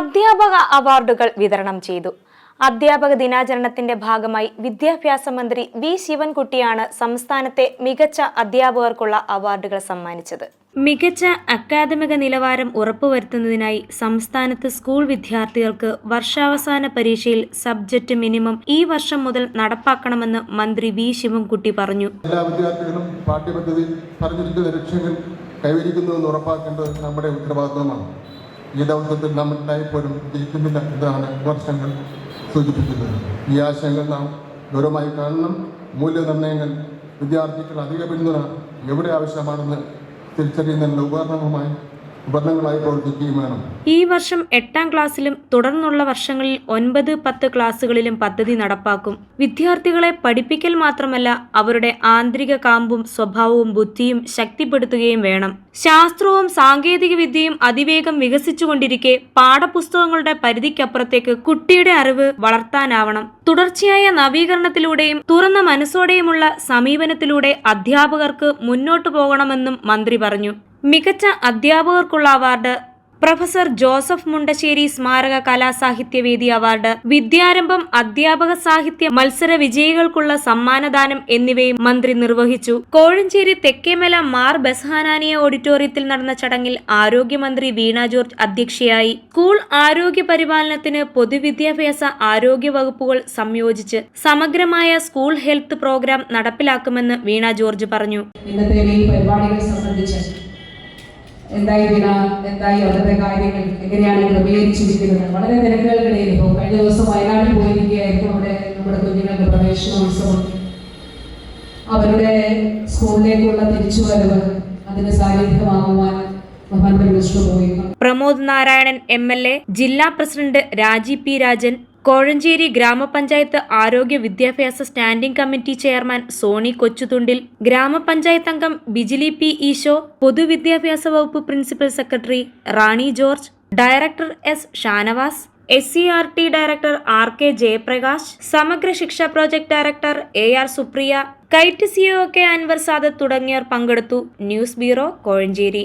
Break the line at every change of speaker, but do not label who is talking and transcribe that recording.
അധ്യാപക അവാർഡുകൾ വിതരണം ചെയ്തു. അധ്യാപക ദിനാചരണത്തിന്റെ ഭാഗമായി വിദ്യാഭ്യാസ മന്ത്രി വി ശിവൻകുട്ടിയാണ് സംസ്ഥാനത്തെ മികച്ച അധ്യാപകർക്കുള്ള അവാർഡുകൾ സമ്മാനിച്ചത്. മികച്ച അക്കാദമിക നിലവാരം ഉറപ്പുവരുത്തുന്നതിനായി സംസ്ഥാനത്ത് സ്കൂൾ വിദ്യാർത്ഥികൾക്ക് വർഷാവസാന പരീക്ഷയിൽ സബ്ജക്റ്റ് മിനിമം ഈ വർഷം മുതൽ നടപ്പാക്കണമെന്ന് മന്ത്രി വി ശിവൻകുട്ടി പറഞ്ഞു.
എല്ലാ വിദ്യാർത്ഥികളും പാഠ്യപദ്ധതി പറഞ്ഞിരിക്കുന്ന ലക്ഷ്യങ്ങൾ കൈവരിക്കുന്നു ഉറപ്പാക്കേണ്ടത് നമ്മുടെ ഉത്തരവാദിത്വമാണ്. ഈ ദൗത്യത്തിൽ നമ്മൾ എല്ലായ്പ്പോഴും ജയിക്കുന്നില്ല എന്നാണ് വർഷങ്ങൾ സൂചിപ്പിക്കുന്നത്. ഈ ആശയങ്ങൾ നാം ഗൗരവമായി കാണണം. മൂല്യനിർണയങ്ങൾ വിദ്യാർത്ഥികൾ അധിക പിന്തുണ എവിടെ ആവശ്യമാണെന്ന് തിരിച്ചറിയുന്നതിനുള്ള ഉപകരണവുമായി
ഈ വർഷം എട്ടാം ക്ലാസ്സിലും തുടർന്നുള്ള വർഷങ്ങളിൽ ഒൻപത് പത്ത് ക്ലാസ്സുകളിലും പദ്ധതി നടപ്പാക്കും. വിദ്യാർത്ഥികളെ പഠിപ്പിക്കൽ മാത്രമല്ല അവരുടെ ആന്തരിക കാമ്പും സ്വഭാവവും ബുദ്ധിയും ശക്തിപ്പെടുത്തുകയും വേണം. ശാസ്ത്രവും സാങ്കേതിക വിദ്യയും അതിവേഗം വികസിച്ചുകൊണ്ടിരിക്കെ പാഠപുസ്തകങ്ങളുടെ പരിധിക്കപ്പുറത്തേക്ക് കുട്ടിയുടെ അറിവ് വളർത്താനാവണം. തുടർച്ചയായ നവീകരണത്തിലൂടെയും തുറന്ന മനസ്സോടെയുമുള്ള സമീപനത്തിലൂടെ അധ്യാപകർക്ക് മുന്നോട്ടു പോകണമെന്നും മന്ത്രി പറഞ്ഞു. മികച്ച അധ്യാപകർക്കുള്ള അവാർഡ് പ്രൊഫസർ ജോസഫ് മുണ്ടശ്ശേരി സ്മാരക കലാസാഹിത്യവേദി അവാർഡ് വിദ്യാരംഭം അധ്യാപക സാഹിത്യ മത്സര വിജയികൾക്കുള്ള സമ്മാനദാനം എന്നിവയും മന്ത്രി നിർവഹിച്ചു. കോഴഞ്ചേരി തെക്കേമല മാർ ബെസ്ഹാനാനിയ ഓഡിറ്റോറിയത്തിൽ നടന്ന ചടങ്ങിൽ ആരോഗ്യമന്ത്രി വീണ ജോർജ് അധ്യക്ഷയായി. സ്കൂൾ ആരോഗ്യ പരിപാലനത്തിന് പൊതുവിദ്യാഭ്യാസ ആരോഗ്യ വകുപ്പുകൾ സംയോജിച്ച് സമഗ്രമായ സ്കൂൾ ഹെൽത്ത് പ്രോഗ്രാം നടപ്പിലാക്കുമെന്ന് വീണ ജോർജ് പറഞ്ഞു.
ഇന്നത്തെ ഈ പരിപാടികൾ സംബന്ധിച്ച് എന്തായി വില എന്തായി അവരുടെ കാര്യങ്ങൾ എങ്ങനെയാണ് ക്രമീകരിച്ചിരിക്കുന്നത്? വളരെ തിരക്കുകൾക്കിടയിൽ ഇപ്പോൾ കഴിഞ്ഞ ദിവസം വയനാട്ടിൽ പോയിരിക്കുകയായിരുന്നു അവിടെ നമ്മുടെ കുഞ്ഞുങ്ങളുടെ പ്രവേശനോത്സവം. അവരുടെ സ്കൂളിലേക്കുള്ള തിരിച്ചുവരവ് അതിന് സാന്നിധ്യമാകുവാൻ
Pramod Narayanan M L A ജില്ലാ പ്രസിഡന്റ് രാജി പി രാജൻ കോഴഞ്ചേരി ഗ്രാമപഞ്ചായത്ത് ആരോഗ്യ വിദ്യാഭ്യാസ standing committee chairman Sony Kochuthundil ഗ്രാമപഞ്ചായത്ത് അംഗം ബിജിലി പി ഈശോ പൊതുവിദ്യാഭ്യാസ വകുപ്പ് principal secretary Rani George director S Shanavas S C R T director R K Jayaprakash Samagra Shiksha project director A R Supriya KITE C O K Anvar Sadath തുടങ്ങിയവർ പങ്കെടുത്തു. News bureau Kozhencherry.